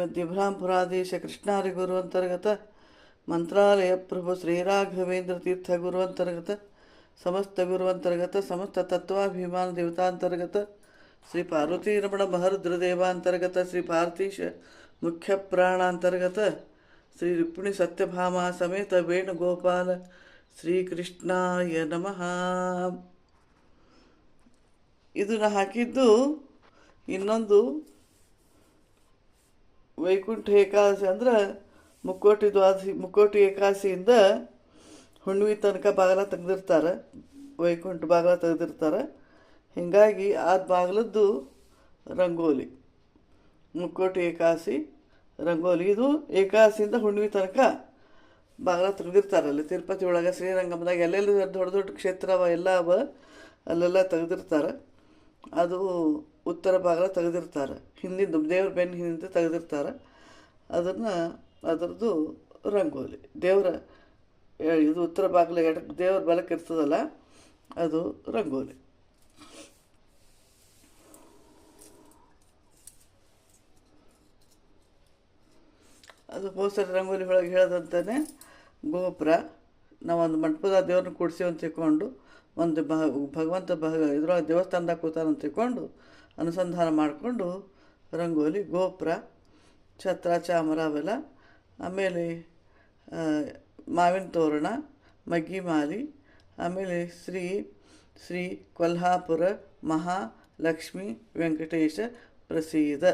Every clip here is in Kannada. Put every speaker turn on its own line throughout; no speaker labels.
ಶ್ರೀಮದ್ದಿಭ್ರಾಂಪುರಾಧೀಶ ಕೃಷ್ಣಾರಿ ಗುರು ಅಂತರ್ಗತ, ಮಂತ್ರಾಲಯ ಪ್ರಭು ಶ್ರೀರಾಘವೇಂದ್ರ ತೀರ್ಥ ಗುರು ಅಂತರ್ಗತ, ಸಮಸ್ತ ಗುರು ಅಂತರ್ಗತ, ಸಮಸ್ತ ತತ್ವಾಭಿಮಾನ ದೇವತಾಂತರ್ಗತ ಶ್ರೀ ಪಾರ್ವತಿ ರಮಣ ಮಹರುದ್ರ ದೇವಾಂತರ್ಗತ ಶ್ರೀ ಭಾರತೀಶ ಮುಖ್ಯ ಪ್ರಾಣಾಂತರ್ಗತ ಶ್ರೀ ರುಕ್ಮಿಣಿ ಸತ್ಯಭಾಮ ಸಮೇತ ವೇಣುಗೋಪಾಲ, ಶ್ರೀಕೃಷ್ಣಾಯ ನಮಃ. ಇದನ್ನು ಹಾಕಿದ್ದು ಇನ್ನೊಂದು ವೈಕುಂಠ ಏಕಾದಶಿ ಅಂದ್ರೆ ಮುಕ್ಕೋಟಿ ದ್ವಾದಶಿ, ಮುಕ್ಕೋಟಿ ಏಕಾದಶಿಯಿಂದ ಹುಣ್ಣಿಮೆ ತನಕ ಬಾಗಿಲ ತೆಗೆದಿರ್ತಾರೆ. ವೈಕುಂಠ ಬಾಗಿಲ ತೆಗೆದಿರ್ತಾರೆ. ಹೀಗಾಗಿ ಆ ಬಾಗಿಲದ್ದು ರಂಗೋಲಿ. ಮುಕ್ಕೋಟಿ ಏಕಾದಶಿ ರಂಗೋಲಿ. ಇದು ಏಕಾದಶಿಯಿಂದ ಹುಣ್ಣಿಮೆ ತನಕ ಬಾಗಿಲ ತೆಗೆದಿರ್ತಾರೆ. ಅಲ್ಲಿ ತಿರುಪತಿ ಒಳಗೆ ಶ್ರೀರಂಗಮದಾಗ ಎಲ್ಲೆಲ್ಲಿ ದೊಡ್ಡ ದೊಡ್ಡ ಕ್ಷೇತ್ರ ಅವ, ಎಲ್ಲ ಅವ, ಅಲ್ಲೆಲ್ಲ ತೆಗೆದಿರ್ತಾರೆ. ಅದು ಉತ್ತರ ಬಾಗಿಲ ತೆಗೆದಿರ್ತಾರೆ. ಹಿಂದಿನ ದೇವ್ರ ಬೆನ್ನ ಹಿಂದಿಂದ ತೆಗೆದಿರ್ತಾರೆ. ಅದನ್ನು ಅದರದ್ದು ರಂಗೋಲಿ. ದೇವರ ಇದು ಉತ್ತರ ಬಾಗಿಲ ಎಡ ದೇವ್ರ ಬಲಕ್ಕೆ ಇರ್ತದಲ್ಲ, ಅದು ರಂಗೋಲಿ. ಅದು ಹೋಸರ ರಂಗೋಲಿ ಒಳಗೆ ಹೇಳದಂತಾನೆ, ಗೋಪುರ, ನಾವೊಂದು ಮಂಟಪದ ದೇವ್ರನ್ನ ಕೂಡಿಸಿ ಅಂತ ತಿಳ್ಕೊಂಡು, ಒಂದು ಭ ಭಗವಂತ ಭಗ, ಇದ್ರೊಳಗೆ ದೇವಸ್ಥಾನದಾಗ ಕೂತಾನಂತ ತಿಳ್ಕೊಂಡು ಅನುಸಂಧಾನ ಮಾಡಿಕೊಂಡು ರಂಗೋಲಿ, ಗೋಪುರ, ಛತ್ರ, ಚಾಮರ, ಅವೆಲ್ಲ, ಆಮೇಲೆ ಮಾವಿನ ತೋರಣ ಮಗ್ಗಿ ಮಾಲಿ ಆಮೇಲೆ ಶ್ರೀ ಶ್ರೀ ಕೊಲ್ಹಾಪುರ ಮಹಾಲಕ್ಷ್ಮಿ ವೆಂಕಟೇಶ ಪ್ರಸೀದ,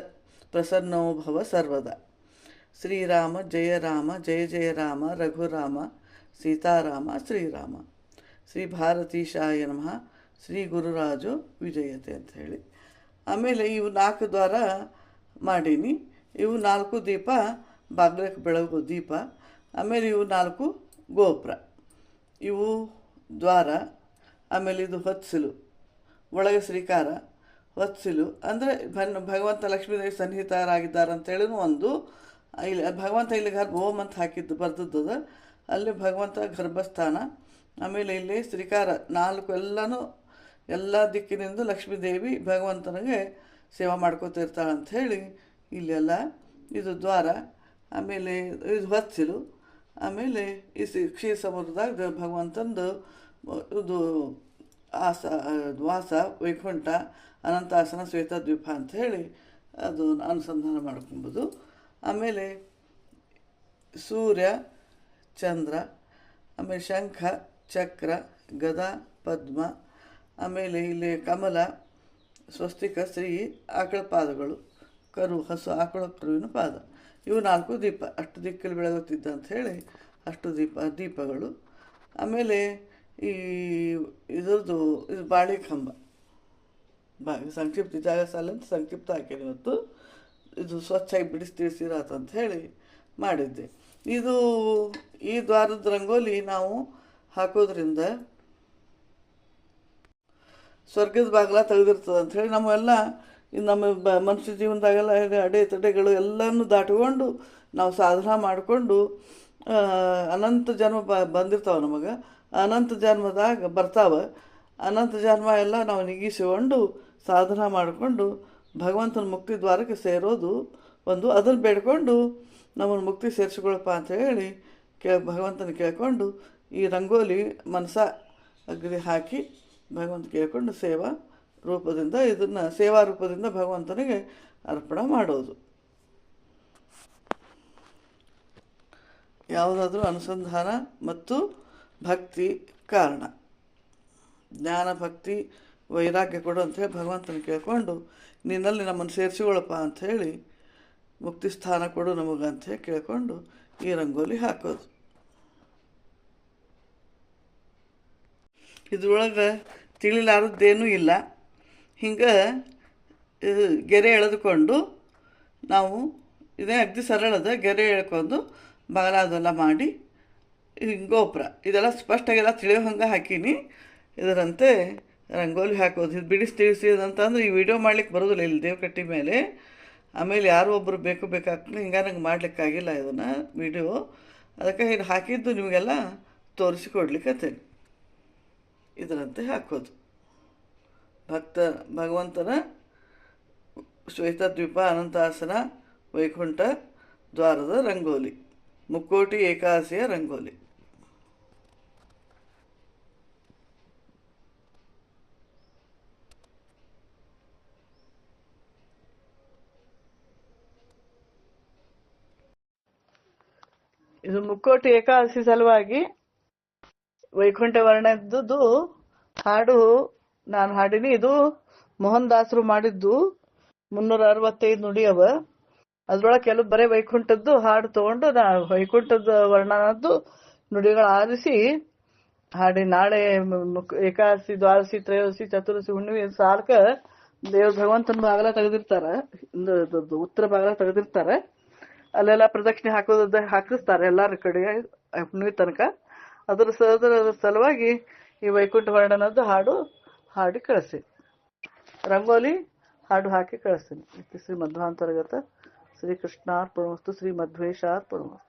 ಪ್ರಸನ್ನೋಭವ ಸರ್ವದ. ಶ್ರೀರಾಮ, ಜಯ ರಾಮ, ಜಯ ಜಯ ರಾಮ, ರಘುರಾಮ, ಸೀತಾರಾಮ, ಶ್ರೀರಾಮ. ಶ್ರೀ ಭಾರತೀಶಾಯ ನಮಃ. ಶ್ರೀ ಗುರುರಾಜು ವಿಜಯತೆ ಅಂತ ಹೇಳಿ. ಆಮೇಲೆ ಇವು ನಾಲ್ಕು ದ್ವಾರ ಮಾಡೀನಿ. ಇವು ನಾಲ್ಕು ದೀಪ, ಬಾಗ್ಲಕ್ಕೆ ಬೆಳಗು ದೀಪ, ಆಮೇಲೆ ಇವು ನಾಲ್ಕು ಗೋಪುರ. ಇವು ದ್ವಾರ, ಆಮೇಲೆ ಇದು ಹೊತ್ಸಿಲು, ಒಳಗೆ ಶ್ರೀಕಾರ, ಹೊತ್ಸಿಲು. ಅಂದರೆ ಭನ್, ಭಗವಂತ ಲಕ್ಷ್ಮೀದೇವಿ ಸನ್ನಿಹಿತರಾಗಿದ್ದಾರೆ ಅಂತೇಳಿನೂ ಒಂದು, ಇಲ್ಲಿ ಭಗವಂತ ಇಲ್ಲಿ ಗರ್ಭ, ಓಂ ಅಂತ ಹಾಕಿದ್ದು ಬರ್ದದ್ದದ ಅಲ್ಲಿ ಭಗವಂತ ಗರ್ಭಸ್ಥಾನ. ಆಮೇಲೆ ಇಲ್ಲಿ ಶ್ರೀಕಾರ ನಾಲ್ಕು ಎಲ್ಲನೂ ಎಲ್ಲ ದಿಕ್ಕಿನಿಂದ ಲಕ್ಷ್ಮೀದೇವಿ ಭಗವಂತನಿಗೆ ಸೇವಾ ಮಾಡ್ಕೋತಿರ್ತಾಳೆ ಅಂತ ಹೇಳಿ ಇಲ್ಲೆಲ್ಲ ಇದು ದ್ವಾರ, ಆಮೇಲೆ ಇದು ಹೊತ್ತಿಲು, ಆಮೇಲೆ ಈ ಕ್ಷೀರ ಸಮುದ್ರದಾಗ ಭಗವಂತಂದು ಇದು ಆಸ ವಾಸ ವೈಕುಂಠ, ಅನಂತಾಸನ, ಶ್ವೇತದ್ವೀಪ ಅಂತ ಹೇಳಿ ಅದು ಅನುಸಂಧಾನ ಮಾಡ್ಕೊಬೋದು. ಆಮೇಲೆ ಸೂರ್ಯ, ಚಂದ್ರ, ಆಮೇಲೆ ಶಂಖ, ಚಕ್ರ, ಗದ, ಪದ್ಮ ಆಮೇಲೆ ಇಲ್ಲಿ ಕಮಲ, ಸ್ವಸ್ತಿಕ, ಸ್ತ್ರೀ, ಆಕಳ ಪಾದಗಳು, ಕರು, ಹಸು, ಆಕಳ, ಕರುವಿನ ಪಾದ. ಇವು ನಾಲ್ಕು ದೀಪ, ಅಷ್ಟು ದಿಕ್ಕಲ್ಲಿ ಬೆಳಗುತ್ತಿದ್ದ ಅಂತ ಹೇಳಿ ಅಷ್ಟು ದೀಪ, ದೀಪಗಳು. ಆಮೇಲೆ ಈ ಇದರದ್ದು ಇದು ಬಾಳೆ ಕಂಬ ಬಾ, ಸಂಕ್ಷಿಪ್ತ ಜಾಗ ಸಾಲ ಅಂತ ಸಂಕ್ಷಿಪ್ತ ಹಾಕಿದೆ ಇವತ್ತು. ಇದು ಸ್ವಚ್ಛಾಗಿ ಬಿಡಿಸಿ ತಿಳಿಸಿರಾತ ಅಂತ ಹೇಳಿ ಮಾಡಿದ್ದೆ. ಇದು ಈ ದ್ವಾರದ ರಂಗೋಲಿ ನಾವು ಹಾಕೋದ್ರಿಂದ ಸ್ವರ್ಗದ ಬಾಗಿಲ ತೆಗೆದಿರ್ತದೆ ಅಂತ ಹೇಳಿ ನಮ್ಮೆಲ್ಲ ನಮ್ಮ ಬ ಮನುಷ್ಯ ಜೀವನದಾಗೆಲ್ಲ ಅಡೆ ತಡೆಗಳು ಎಲ್ಲನೂ ದಾಟಿಕೊಂಡು ನಾವು ಸಾಧನ ಮಾಡಿಕೊಂಡು ಅನಂತ ಜನ್ಮ ಬ, ಬಂದಿರ್ತಾವೆ ನಮಗೆ. ಅನಂತ ಜನ್ಮದಾಗ ಬರ್ತಾವೆ. ಅನಂತ ಜನ್ಮ ಎಲ್ಲ ನಾವು ನಿಗಿಸಿಕೊಂಡು ಸಾಧನ ಮಾಡಿಕೊಂಡು ಭಗವಂತನ ಮುಕ್ತಿ ದ್ವಾರಕ್ಕೆ ಸೇರೋದು ಒಂದು. ಅದನ್ನು ಬೇಡ್ಕೊಂಡು ನಮ್ಮನ್ನು ಮುಕ್ತಿ ಸೇರಿಸ್ಕೊಳಪ್ಪ ಅಂತ ಹೇಳಿ ಕೇ ಭಗವಂತನ ಕೇಳಿಕೊಂಡು ಈ ರಂಗೋಲಿ ಮನಸ ಅಗ್ರಿ ಹಾಕಿ ಭಗವಂತ ಕೇಳಿಕೊಂಡು ಸೇವಾ ರೂಪದಿಂದ ಇದನ್ನು, ಸೇವಾ ರೂಪದಿಂದ ಭಗವಂತನಿಗೆ ಅರ್ಪಣೆ ಮಾಡೋದು. ಯಾವುದಾದ್ರೂ ಅನುಸಂಧಾನ ಮತ್ತು ಭಕ್ತಿ ಕಾರಣ. ಜ್ಞಾನ, ಭಕ್ತಿ, ವೈರಾಗ್ಯ ಕೊಡು ಅಂಥೇಳಿ ಭಗವಂತನ ಕೇಳಿಕೊಂಡು ನಿನ್ನಲ್ಲಿ ನಮ್ಮನ್ನು ಸೇರಿಸಿಕೊಳ್ಳಪ್ಪ ಅಂಥೇಳಿ ಮುಕ್ತಿ ಸ್ಥಾನ ಕೊಡು ನಮಗೆ ಹೇಳಿ ಕೇಳಿಕೊಂಡು ಈ ರಂಗೋಲಿ ಹಾಕೋದು. ಇದ್ರೊಳಗೆ ತಿಳಿಲಾರದ್ದೇನೂ ಇಲ್ಲ. ಹಿಂಗೆ ಗೆರೆ ಎಳೆದುಕೊಂಡು ನಾವು ಇದೇ ಅಗ್ದಿ ಸರಳದ ಗೆರೆ ಎಳ್ಕೊಂಡು ಬಾಗಿಲ ಅದೆಲ್ಲ ಮಾಡಿ ಗೋಪುರ. ಇದೆಲ್ಲ ಸ್ಪಷ್ಟಾಗೆಲ್ಲ ತಿಳಿಯೋ ಹಂಗೆ ಹಾಕೀನಿ. ಇದರಂತೆ ರಂಗೋಲಿ ಹಾಕೋದು, ಇದು ಬಿಡಿಸಿ ತಿಳಿಸಿ ಅಂತಂದ್ರೆ ಈ ವಿಡಿಯೋ ಮಾಡ್ಲಿಕ್ಕೆ ಬರೋದಿಲ್ಲ ಇಲ್ಲಿ ದೇವಕಟ್ಟಿ ಮೇಲೆ. ಆಮೇಲೆ ಯಾರೋ ಒಬ್ಬರು ಬೇಕು ಬೇಕಾಗ್ತದೆ, ಹಿಂಗೆ ನಂಗೆ ಮಾಡ್ಲಿಕ್ಕಾಗಿಲ್ಲ ಇದನ್ನು ವಿಡಿಯೋ. ಅದಕ್ಕೆ ಇದು ಹಾಕಿದ್ದು ನಿಮಗೆಲ್ಲ ತೋರಿಸಿಕೊಡ್ಲಿಕ್ಕತ್ತೇನೆ ಇದರಂತೆ ಹಾಕೋದು. ಭಕ್ತ ಭಗವಂತನ ಶ್ವೇತದ್ವೀಪ ಅನಂತಾಸನ
ವೈಕುಂಠ ದ್ವಾರದ ರಂಗೋಲಿ. ಮುಕ್ಕೋಟಿ ಏಕಾದಶಿಯ ರಂಗೋಲಿ. ಇದು ಮುಕ್ಕೋಟಿ ಏಕಾದಶಿ ಸಲುವಾಗಿ ವೈಕುಂಠ ವರ್ಣದ್ದು ಹಾಡು, ನಾನು ಹಾಡಿನಿ, ಇದು ಮೋಹನ್ ದಾಸರು ಮಾಡಿದ್ದು ಮುನ್ನೂರ ಅರವತ್ತೈದು ನುಡಿಯವ. ಅದ್ರೊಳಗೆ ಕೆಲವು ಬರೇ ವೈಕುಂಠದ್ದು ಹಾಡು ತಗೊಂಡು ನಾ ವೈಕುಂಠದ ವರ್ಣನದ್ದು ನುಡಿಗಳು ಆರಿಸಿ ಹಾಡಿ, ನಾಳೆ ಏಕಾದಶಿ, ದ್ವಾದಶಿ, ತ್ರಯೋದಶಿ, ಚತುರ್ದಶಿ, ಹುಣ್ಣಿಮೆ, ಸಾರ್ಕ ದೇವ್ರ ಭಗವಂತನ ಬಾಗಲ ತೆಗೆದಿರ್ತಾರ. ಉತ್ತರ ಬಾಗಲ ತೆಗೆದಿರ್ತಾರ. ಅಲ್ಲೆಲ್ಲ ಪ್ರದಕ್ಷಿಣೆ ಹಾಕೋದ ಹಾಕಿಸ್ತಾರೆ ಎಲ್ಲಾರ ಕಡೆ, ಹುಣ್ಣಿಮೆ ತನಕ. ಅದ್ರ ಅದ್ರ ಸಲುವಾಗಿ ಈ ವೈಕುಂಠ ವರ್ಣನದ್ದು ಹಾಡು, ಹಾಡಿ ಕಳಿಸಿ. ರಂಗೋಲಿ ಹಾಡು ಹಾಕಿ ಕಳಿಸ್ತೀನಿ. ಇತಿ ಶ್ರೀ ಮಧ್ವಾಂತರ್ಗತ ಶ್ರೀ ಕೃಷ್ಣಾರ್ಪಣಮಸ್ತು, ಶ್ರೀ ಮಧ್ವೇಶಾರ್ಪಣಮಸ್ತು.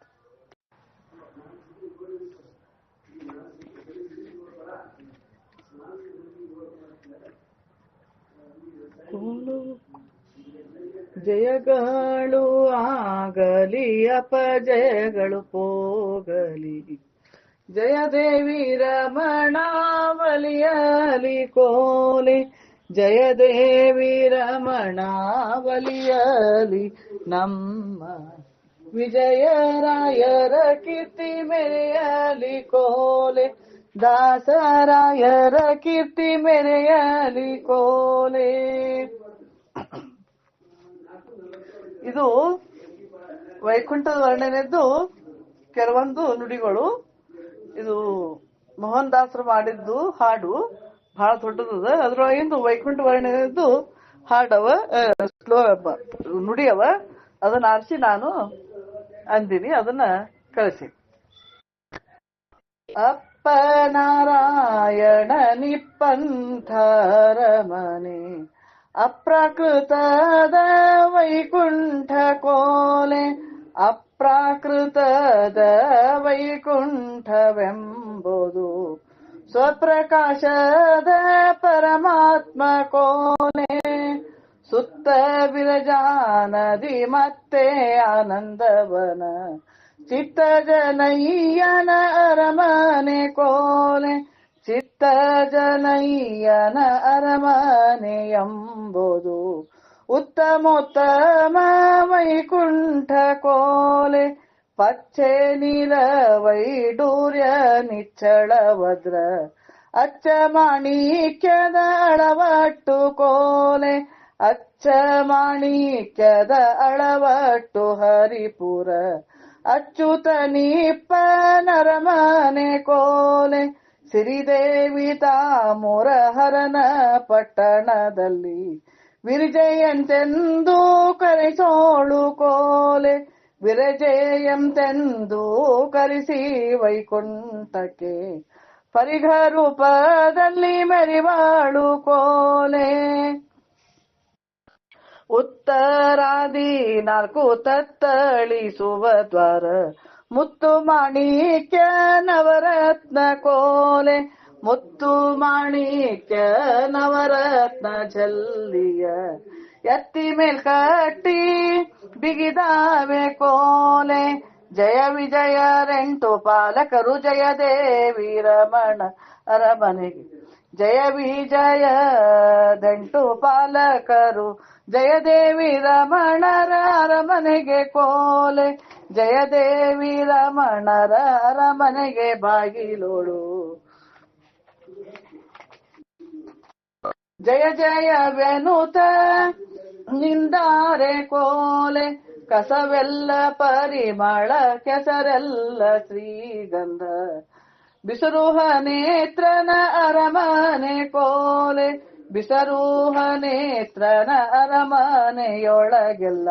ಜಯಗಳು ಆಗಲಿ, ಅಪಜಯಗಳು ಹೋಗಲಿ ಜಯ ದೇವಿ ರಮಣಾವಲಿಯಲಿ ಕೋಲೆ. ಜಯ ದೇವಿ ರಮಣಾವಲಿಯಲಿ ನಮ್ಮ ವಿಜಯರಾಯರ ಕೀರ್ತಿ ಮೆರೆಯಲಿ ಕೋಲೆ. ದಾಸರಾಯರ ಕೀರ್ತಿ ಮೆರೆಯಲಿ ಕೋಲೆ. ಇದು ವೈಕುಂಠದ ವರ್ಣನೆದ್ದು ಕೆಲವೊಂದು ನುಡಿಗಳು. ಇದು ಮೋಹನ್ ದಾಸರು ಮಾಡಿದ್ದು ಹಾಡು ಬಹಳ ದೊಡ್ಡದದ ಅದ್ರೊಳಗಿಂದ ವೈಕುಂಠ ವರ್ಣದ್ದು ಹಾಡವ ಸ್ಲೋ ನುಡಿಯವ. ಅದನ್ನ ಆರಿಸಿ ನಾನು ಅಂದಿನಿ, ಅದನ್ನ ಕಳಿಸಿ. ಅಪ್ಪ ನಾರಾಯಣ ನಿಪ್ಪಂಥರ ಮನೆ, ಅಪ್ರಕೃತದ ವೈಕುಂಠ ಕೋಲೆ ಅಪ್ರಾಕೃತದ ವೈಕುಂಠವೆಂಬುದು ಸ್ವಪ್ರಕಾಶದ ಪರಮಾತ್ಮ ಕೋಲೆ ಸುತ್ತ ವಿರಜಾನದಿ ಮತ್ತೆ ಆನಂದವನ ಚಿತ್ತ ಜನಯ್ಯನ ಅರಮನೆ ಕೋಲೆ ಚಿತ್ತ ಜನಯ್ಯನ ಅರಮನೆ ಎಂಬುದು ಉತ್ತಮೋತ್ತಮ ವೈಕುಂಠ ಕೋಲೆ, ಪಚ್ಚೆ ನೀಲ ವೈಡೂರ್ಯ ನಿಚ್ಚಳ ವದ್ರ ಅಚ್ಚ ಮಾಣಿಕ್ಯದ ಅಳವಟ್ಟು ಕೋಲೆ, ಅಚ್ಚ ಅಳವಟ್ಟು ಹರಿಪುರ, ಅಚ್ಚುತ ನೀಪ ನರಮನೆ ಕೋಲೆ, ಸಿರಿದೇವಿ ತಾಮುರ ಹರನ ಪಟ್ಟಣದಲ್ಲಿ ವಿರಜಯಂತೆಂದು ಕರೆಸೋಳು ಕೋಲೆ. ವಿರಜೆಯಂತೆಂದು ಕರೆಸಿ ವೈಕುಂಠಕ್ಕೆ. ಪರಿಘ ರೂಪದಲ್ಲಿ ಮೆರಿವಾಳು ಕೋಲೆ. ಉತ್ತರಾದಿ ನಾಲ್ಕು ತತ್ತಳಿಸುವ ದ್ವಾರ. ಮುತ್ತು ಮಾಣಿಕ್ಯ ನವರತ್ನ ಕೋಲೆ. ಮುತ್ತು ಮಾಣಿಕ ನವರತ್ನ ಜಲ್ಲಿಯ ಎತ್ತಿ ಮೇಲ್ ಕಟ್ಟಿ ಬಿಗಿದಾವೆ ಕೋಲೆ. ಜಯ ವಿಜಯ ರೆಂಟು ಪಾಲಕರು ಜಯ ದೇವಿ ರಮಣ ಅರಮನೆಗೆ. ಜಯ ವಿಜಯ ದಂಟು ಪಾಲಕರು ಜಯ ದೇವಿ ರಮಣರ ಅರಮನೆಗೆ ಕೋಲೆ. ಜಯ ದೇವಿ ರಮಣರ ಅರಮನೆಗೆ ಬಾಗಿಲೋಳು ಜಯ ಜಯ ವೆನುತ ನಿಂದಾರೆ ಕೋಲೆ, ಕಸವೆಲ್ಲ ಪರಿಮಳ, ಕೆಸರೆಲ್ಲ ಶ್ರೀಗಂಧ. ಬಿಸರುಹ ನೇತ್ರನ ಅರಮನೆ ಕೋಲೆ, ಬಿಸರುಹ ನೇತ್ರನ ಅರಮನೆಯೊಳಗೆಲ್ಲ.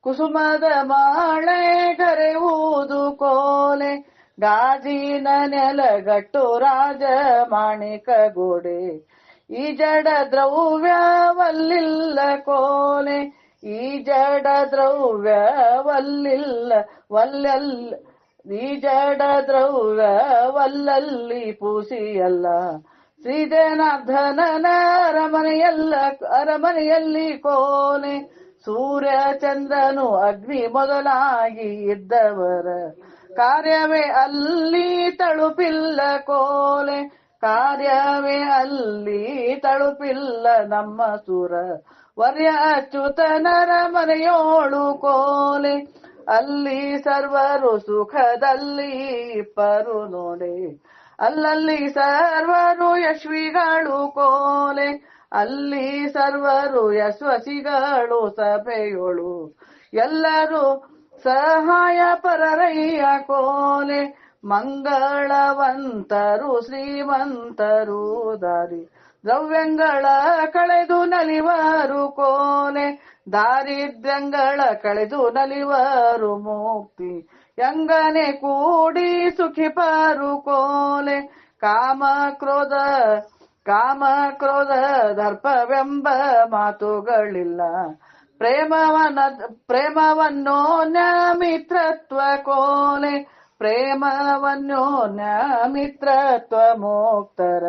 ಕುಸುಮದ ಮಾಳೆ ಕರೆಯುವುದು ಕೋಲೆ, ಗಾಜಿನ ನೆಲಗಟ್ಟು ರಾಜ ಮಾಣಿಕ ಗೋಡೆ. ಈ ಜಡ ದ್ರವ್ಯವಲ್ಲಿಲ್ಲ ಕೋಲೆ, ಈ ಜಡ ದ್ರವ್ಯವಲ್ಲಿಲ್ಲ ವಲ್ಲಲ್ಲ ಈ ಜಡ ದ್ರವ್ಯವಲ್ಲಲ್ಲಿ ಪೂಸಿಯಲ್ಲ. ಶ್ರೀಜನಾರ್ದನನ ಅರಮನೆಯಲ್ಲ, ಅರಮನೆಯಲ್ಲಿ ಕೋಲೆ, ಸೂರ್ಯ ಚಂದ್ರನು ಅಗ್ನಿ ಮೊದಲಾಗಿ ಇದ್ದವರ. ಕಾರ್ಯವೇ ಅಲ್ಲಿ ತಳುಪಿಲ್ಲ ಕೋಲೆ ಕಾರ್ಯವೇ ಅಲ್ಲಿ ತಳುಪಿಲ್ಲ ನಮ್ಮ ಸುರ. ವರ್ಯ ಅಚ್ಯುತನರ ಮನೆಯೋಳು ಕೋಲೆ. ಅಲ್ಲಿ ಸರ್ವರು ಸುಖದಲ್ಲಿ ಇಪ್ಪರು ನೋಡೆ. ಅಲ್ಲಲ್ಲಿ ಸರ್ವರು ಯಶ್ವಿಗಳು ಕೋಲೆ. ಅಲ್ಲಿ ಸರ್ವರು ಯಶಸ್ವಿಗಳು ಸಭೆಯೋಳು. ಎಲ್ಲರೂ ಸಹಾಯ ಪರರಯ್ಯ ಕೋಲೆ. ಮಂಗಳವಂತರು, ಶ್ರೀಮಂತರು ದಾರಿ. ದ್ರವ್ಯಂಗಳ ಕಳೆದು ನಲಿವರು ಕೋಲೆ, ದಾರಿದ್ರ್ಯಂಗಳ ಕಳೆದು ನಲಿವರು ಮುಕ್ತಿ. ಯಂಗನೆ ಕೂಡಿ ಸುಖಿಪರು ಕೋಲೆ, ಕಾಮ ಕ್ರೋಧ ಕಾಮ ಕ್ರೋಧ ದರ್ಪವೆಂಬ ಮಾತುಗಳಿಲ್ಲ. ಪ್ರೇಮವನ, ಪ್ರೇಮವನ್ನೋ ಮಿತ್ರತ್ವ ಕೋಲೆ ಪ್ರೇಮವನ್ನು ಮಿತ್ರತ್ವ ಮೋಕ್ತರ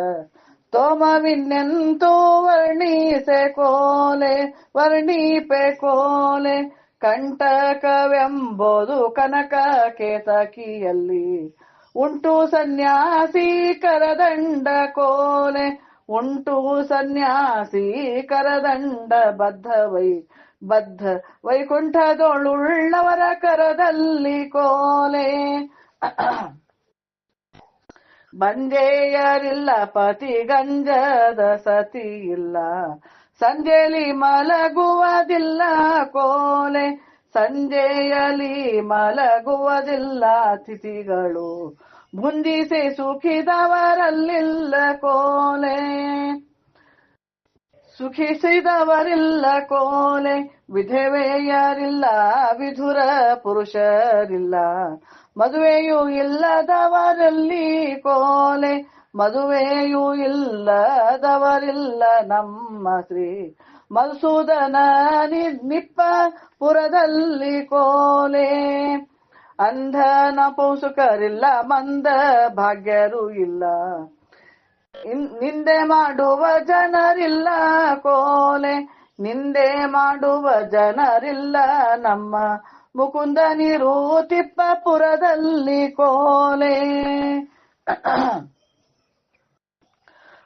ತೋಮವಿನ್ನೆಂತೂ ವರ್ಣಿಸೆ ಕೋಲೆ, ವರ್ಣಿಪೆ ಕೋಲೆ. ಕಂಟಕವೆಂಬುದು ಕನಕ ಕೇತಕಿಯಲ್ಲಿ. ಉಂಟು ಸನ್ಯಾಸಿ ಕರದಂಡ ಕೋಲೆ, ಉಂಟು ಸನ್ಯಾಸಿ ಕರದಂಡ ಬದ್ಧ ವೈ ಬದ್ಧ ವೈಕುಂಠದೊಳುಳ್ಳವರ ಕರದಲ್ಲಿ ಕೋಲೆ. ಬಂಜೆಯರಿಲ್ಲ ಪತಿ ಗಂಜದ ಸತಿ ಇಲ್ಲ. ಸಂಜೆಲಿ ಮಲಗುವುದಿಲ್ಲ ಕೋಲೆ, ಸಂಜೆಯಲಿ ಮಲಗುವುದಿಲ್ಲ ಅತಿಥಿಗಳು ಮುಂದಿಸಿ ಸುಖಿದವರಲ್ಲಿಲ್ಲ ಕೋಲೆ, ಸುಖಿಸಿದವರಿಲ್ಲ ಕೋಲೆ, ವಿಧವೆಯರಿಲ್ಲ, ವಿಧುರ ಪುರುಷರಿಲ್ಲ. ಮದುವೆಯೂ ಇಲ್ಲದವರಲ್ಲಿ ಕೋಲೆ, ಮದುವೆಯೂ ಇಲ್ಲದವರಿಲ್ಲ ನಮ್ಮ ಶ್ರೀ ಮಧುಸೂದನ ನಿಪ್ಪ ಪುರದಲ್ಲಿ ಕೋಲೆ. ಅಂಧನ ಪೋಷಕರಿಲ್ಲ ಮಂದ ಭಾಗ್ಯರು ಇಲ್ಲ. ನಿಂದೆ ಮಾಡುವ ಜನರಿಲ್ಲ ಕೋಲೆ, ನಿಂದೆ ಮಾಡುವ ಜನರಿಲ್ಲ ನಮ್ಮ ಮುಕುಂದ ನೀರು ತಿಪ್ಪಪುರದಲ್ಲಿ ಕೋಲೆ.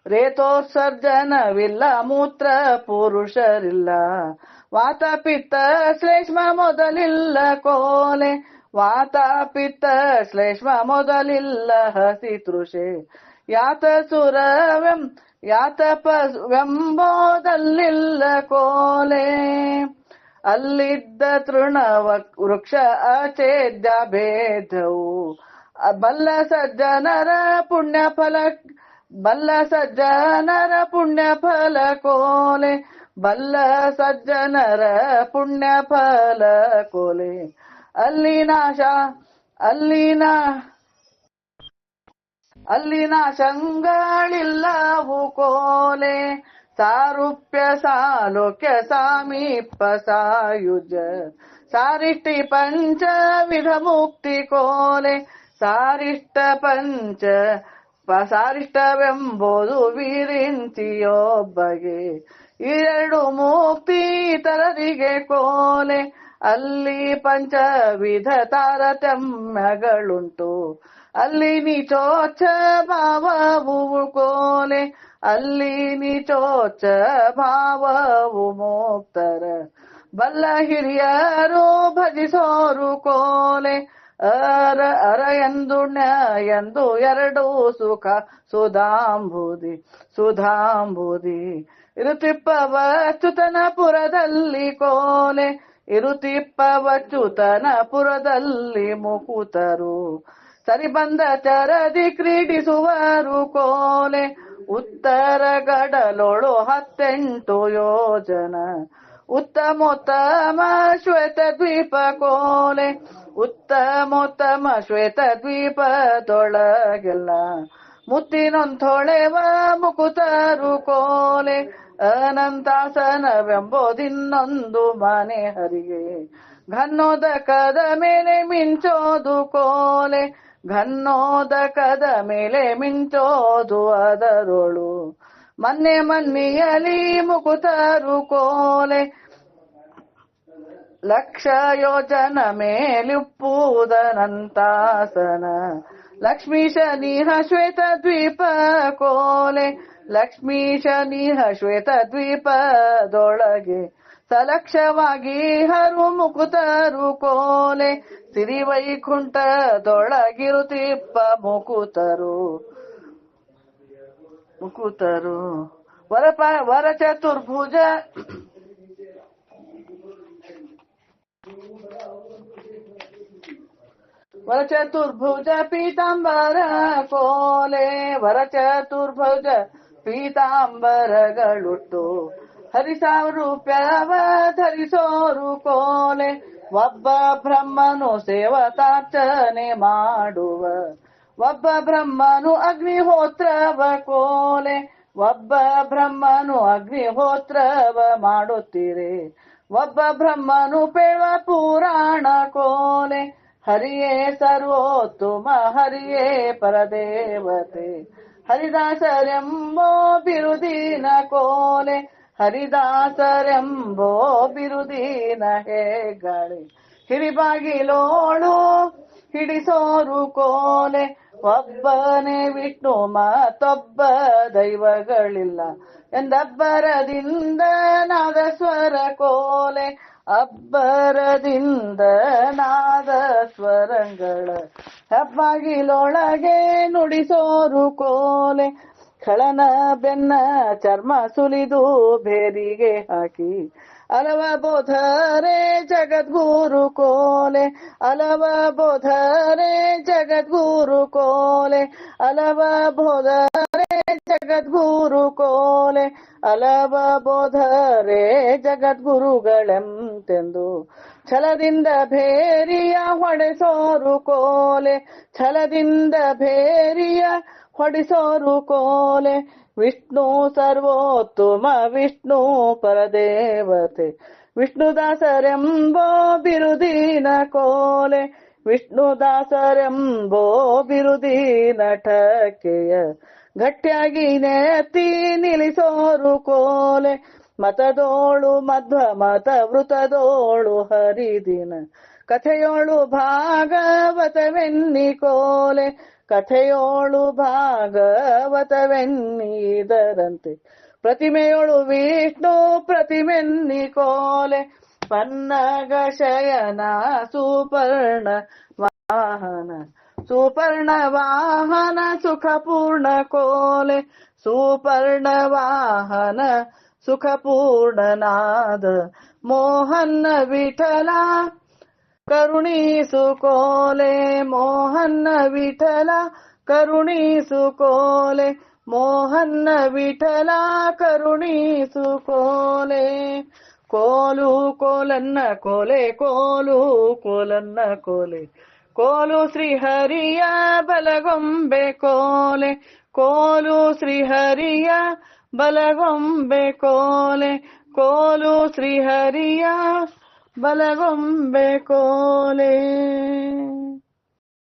ರೇತೋತ್ಸರ್ಜನವಿಲ್ಲ, ಮೂತ್ರ ಪುರುಷರಿಲ್ಲ. ವಾತ ಪಿತ್ತ ಶ್ಲೇಷ್ಮ ಮೊದಲಿಲ್ಲ ಕೋಲೆ. ವಾತ ಪಿತ್ತ ಶ್ಲೇಷ್ಮ ಮೊದಲಿಲ್ಲ ಹಸಿ ತೃಷೆ. ಯಾತ ಸುರವೆಂ, ಯಾತ ವೆಂಬೋದಲ್ಲಿಲ್ಲ ಕೋಲೆ. ಅಲ್ಲಿದ್ದ ತೃಣ ವೃಕ್ಷ ಅಚೇದ್ಯ ಭೇದವು. ಬಲ್ಲ ಸಜ್ಜನರ ಪುಣ್ಯ ಫಲ, ಬಲ್ಲ ಸಜ್ಜನರ ಪುಣ್ಯ ಫಲ ಕೋಲೆ, ಬಲ್ಲ ಸಜ್ಜನರ ಪುಣ್ಯ ಫಲ ಕೋಲೆ. ಅಲ್ಲಿ ನಾಶ ಅಲ್ಲಿನ ಅಲ್ಲಿನ ಶಂಗಳಿಲ್ಲವು ಕೋಲೆ. ಸಾರೂಪ್ಯ ಸಾಲೋಕ್ಯ ಸಾಮೀಪ ಸಾಯುಜ ಸಾರಿಷ್ಟಿ ಪಂಚ ವಿಧ ಮುಕ್ತಿ ಕೋಲೆ ಸಾರಿಷ್ಟ ಪಂಚ ಸಾರಿಷ್ಟವೆಂಬುದು ವೀರಿಂಚಿಯೊಬ್ಬಗೆ ಎರಡು ಮುಕ್ತಿ ಇತರರಿಗೆ ಕೋಲೆ ಅಲ್ಲಿ ಪಂಚವಿಧ ತಾರತಮ್ಯಗಳುಂಟು ಅಲ್ಲಿ ನೀಚೋಚ್ಚ ಭಾವವು ಕೋಲೆ ಅಲ್ಲಿ ನಿಚೋಚ ಭಾವವು ಮೋಕ್ತರ. ಬಲ್ಲ ಹಿರಿಯರು ಭಜಿಸೋರು ಕೋಲೆ. ಅರ ಅರ ಎಂದು ಎಂದು ಎರಡು ಸುಖ. ಸುಧಾಂಬುದಿ ಸುಧಾಂಬುದಿ. ಇರುತಿಪ್ಪವಚ್ಚುತನ ಪುರದಲ್ಲಿ ಕೋಲೆ. ಇರುತಿಪ್ಪವಚ್ಚುತನ ಪುರದಲ್ಲಿ ಮುಕುತರು. ಸರಿ ಬಂದ ಚರದಿ ಕ್ರೀಡಿಸುವರು ಕೋಲೆ. ಉತ್ತರ ಗಡಲೊಳು ಹತ್ತೆಂಟು ಯೋಜನ. ಉತ್ತಮೋತ್ತಮ ಶ್ವೇತ ದ್ವೀಪ ಕೋಲೆ. ಉತ್ತಮೋತ್ತಮ ಶ್ವೇತ ದ್ವೀಪ ತೊಳಗೆಲ್ಲ. ಮುತ್ತಿನೊಂಥೊಳೆವ ಮುಕುತರು ಕೋಲೆ. ಅನಂತಾಸನವೆಂಬುದಿನ್ನೊಂದು ಮನೆ ಹರಿಗೆ ಘನ್ನೋದಕದ ಮೇಲೆ ಮಿಂಚೋದು ಕೋಲೆ. ಘನ್ನೋದಕದ ಮೇಲೆ ಮಿಂಚೋದು ಅದರೊಳು. ಮನ್ನೆ ಮನ್ನಿಯಲಿ ಮುಕುತರು ಕೋಲೆ. ಲಕ್ಷ ಯೋಜನ ಮೇಲಿಪ್ಪುವುದನಂತಾಸನ. ಲಕ್ಷ್ಮೀಶ ನೀಹ ಶ್ವೇತ ದ್ವೀಪ ಕೋಲೆ. ಲಕ್ಷ್ಮೀಶ ನೀಹ ಶ್ವೇತ ದ್ವೀಪದೊಳಗೆ ಸಲಕ್ಷವಾಗಿ ಹರು ಮುಕುತರು ಕೋಲೆ ಸಿರಿ ವೈಕುಂಠದೊಳಗಿರುತಿಪ್ಪ ಮುಕುತರು. ಮುಕುತರು ವರಪ ವರ ಚತುರ್ಭುಜ. ವರ ಚತುರ್ಭುಜ ಪೀತಾಂಬರ ಕೋಲೆ, ವರ ಚತುರ್ಭುಜ ಪೀತಾಂಬರಗಳುಟ್ಟು. ಹರಿಸಾರೂಪ್ಯವ ಧರಿಸೋರು ಕೋಲೆ. ಒಬ್ಬ ಬ್ರಹ್ಮನು ಸೇವತಾರ್ಚನೆ ಮಾಡುವ. ಒಬ್ಬ ಬ್ರಹ್ಮನು ಅಗ್ನಿಹೋತ್ರವ ಕೋಲೆ. ಒಬ್ಬ ಬ್ರಹ್ಮನು ಅಗ್ನಿಹೋತ್ರವ ಮಾಡುತ್ತೀರಿ. ಒಬ್ಬ ಬ್ರಹ್ಮನು ಪೇವ ಪುರಾಣ ಕೋಲೆ. ಹರಿಯೇ ಸರ್ವೋತ್ತಮ, ಹರಿಯೇ ಪರದೇವತೆ. ಹರಿದಾಸರೆಂಬೋ ಬಿರುದಿನ ಕೋಲೆ. ಹರಿದಾಸರೆಂಬೋ ಬಿರುದಿನ ಹೇಗಳಿ? ಹಿರಿಬಾಗಿಲೋಳು ಹಿಡಿಸೋರು ಕೋಲೆ, ಒಬ್ಬನೇ ವಿಷ್ಣು ಮತ್ತೊಬ್ಬ ದೈವಗಳಿಲ್ಲ. ಎಂದಬ್ಬರದಿಂದ ನಾದ ಸ್ವರ ಕೋಲೆ, ಅಬ್ಬರದಿಂದ ನಾದ ಸ್ವರಗಳ ಹಬ್ಬಾಗಿಲೊಳಗೆ ನುಡಿಸೋರು ಕೋಲೆ ಖಳನ ಬೆನ್ನ ಚರ್ಮ ಸುಲಿದು ಬೇರಿಗೆ ಹಾಕಿ. ಅಲವ ಬೋಧರೆ ಜಗದ್ಗುರು ಕೋಲೆ, ಅಲವ ಬೋಧರೆ ಜಗದ್ಗುರು ಕೋಲೆ, ಅಲವ ಬೋಧರೆ ಜಗದ್ಗುರು ಕೋಲೆ, ಅಲವ ಬೋಧರೆ ಜಗದ್ಗುರುಗಳೆಂತೆಂದು. ಛಲದಿಂದ ಭೇರಿಯ ಹೊಡೆಸೋರು ಕೋಲೆ, ಛಲದಿಂದ ಭೇರಿಯ ಹೊಡಿಸೋರು ಕೋಲೆ, ವಿಷ್ಣು ಸರ್ವೋತ್ತಮ, ವಿಷ್ಣು ಪರದೇವತೆ. ವಿಷ್ಣುದಾಸರೆಂಬೋ ಬಿರುದಿನ ಕೋಲೆ, ವಿಷ್ಣುದಾಸರೆಂಬೋ ಬಿರುದಿನ ಠಕೆಯ. ಗಟ್ಟಿಯಾಗಿ ನೆತ್ತಿ ನಿಲ್ಲಿಸೋರು ಕೋಲೆ, ಮತದೋಳು ಮಧ್ವ ಮತ ವೃತದೋಳು ಹರಿದಿನ. ಕಥೆಯೋಳು ಭಾಗವತವೆನ್ನಿ ಕೋಲೆ ಕಥೆಯೋಳು ಭಾಗವತವೆನ್ನಿದರಂತೆ. ಪ್ರತಿಮೆಯೋಳು ವಿಷ್ಣು ಪ್ರತಿಮೆನ್ನಿ ಕೋಲೆ, ಪನ್ನಗ ಶಯನ ಸುಪರ್ಣ ವಾಹನ. ಸುಪರ್ಣ ವಾಹನ ಸುಖಪೂರ್ಣ ಕೋಲೆ, ಸುಪರ್ಣ ವಾಹನ ಸುಖಪೂರ್ಣನಾದ ಮೋಹನ ವಿಠಲ ಕರುಣೀಸು ಕೋಲೆ ಮೋಹನ್ನ ವಿಠಲ, ಕರುಣೀಸು ಕೋಲೆ ಮೋಹನ್ನ ವಿಠಲ, ಕರುಣೀಸು ಕೋಲೆ. ಕೋಲು ಕೋಲನ್ನ ಕೋಲೆ, ಕೋಲು ಕೋಲನ್ನ ಕೋಲೆ. ಕೋಲು ಶ್ರೀಹರಿಯ ಬಲಗೊಂಬೆ ಕೋಲೆ. ಕೋಲು ಶ್ರೀಹರಿಯ ಬಲಗೊಂಬೆ ಕೋಲೆ. ಕೋಲು ಶ್ರೀಹರಿಯ ಬಲಗೊಂಬೆ ಕೋಲೆ.